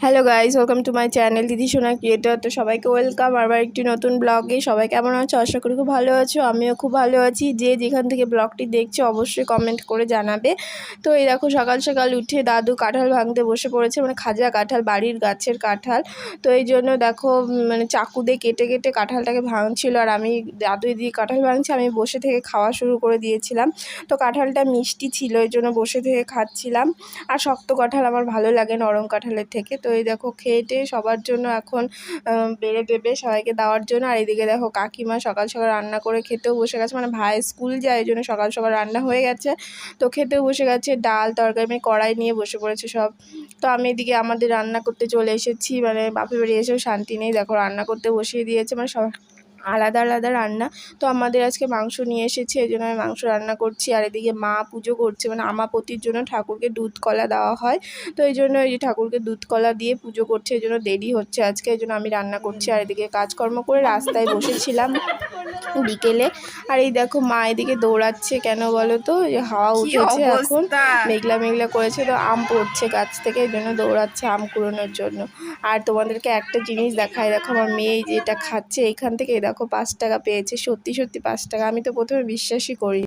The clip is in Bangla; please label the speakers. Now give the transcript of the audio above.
Speaker 1: Hello guys welcome to my channel Didi Sona creator তো সবাইকে ওয়েলকাম আবার একটি নতুন ব্লগে সবাই কেমন আছো? আশা করি খুব ভালো আছো। আমিও খুব ভালো আছি। যে যেখান থেকে ব্লগটি দেখছ, অবশ্যই কমেন্ট করে জানাবে। তো এই দেখো, সকাল সকাল উঠে দাদু কাঁঠাল ভাঙতে বসে পড়েছে মানে খাজা কাঁঠাল, বাড়ির গাছের কাঁঠাল। তো এই জন্য দেখো মানে চাকু দিয়ে কেটে কেটে কাঁঠালটাকে ভাঙছিল। আর আমি দাদু দিয়ে কাঁঠাল ভাঙছে, আমি বসে থেকে খাওয়া শুরু করে দিয়েছিলাম। তো কাঁঠালটা মিষ্টি ছিল, এই জন্য বসে থেকে খাচ্ছিলাম। আর শক্ত কাঁঠাল আমার ভালো লাগে নরম কাঁঠালের থেকে। তো এই দেখো খেয়ে সবার জন্য এখন বেড়ে দেবে সবাইকে দেওয়ার জন্য। আর এদিকে দেখো কাকিমা সকাল সকাল রান্না করে খেতেও বসে গেছে। মানে ভাই স্কুল যায়, এই জন্য সকাল সকাল রান্না হয়ে গেছে। তো খেতেও বসে গেছে, ডাল, তরকারি, আমি কড়াই নিয়ে বসে পড়েছে সব। তো আমি এদিকে আমাদের রান্না করতে চলে এসেছি। মানে বাপের বাড়ি এসেও শান্তি নেই। দেখো রান্না করতে বসিয়ে দিয়েছে। মানে সব আলাদা আলাদা রান্না। তো আমাদের আজকে মাংস নিয়ে এসেছে, এই জন্য আমি মাংস রান্না করছি। আর এদিকে মা পুজো করছে মানে আমাপতির জন্য ঠাকুরকে দুধ কলা দেওয়া হয়। তো এই জন্য এই যে ঠাকুরকে দুধ কলা দিয়ে পুজো করছে, এই জন্য দেরি হচ্ছে আজকে, এই জন্য আমি রান্না করছি। আর এদিকে কাজকর্ম করে রাস্তায় বসেছিলাম। বিকেলে। আর এই দেখো মা এদিকে দৌড়াচ্ছে কেন বলো তো? হাওয়া উঠেছে এখন। মেঘলা মেঘলা করেছে তো আম পড়ছে গাছ থেকে এই জন্য দৌড়াচ্ছে আম কুড়োনোর জন্য। আর তোমাদেরকে একটা জিনিস দেখায় দেখো আমার মেয়ে যেটা খাচ্ছে এখান থেকে এই দেখো পাঁচ টাকা পেয়েছে সত্যি সত্যি পাঁচ টাকা। আমি তো প্রথমে বিশ্বাসই করি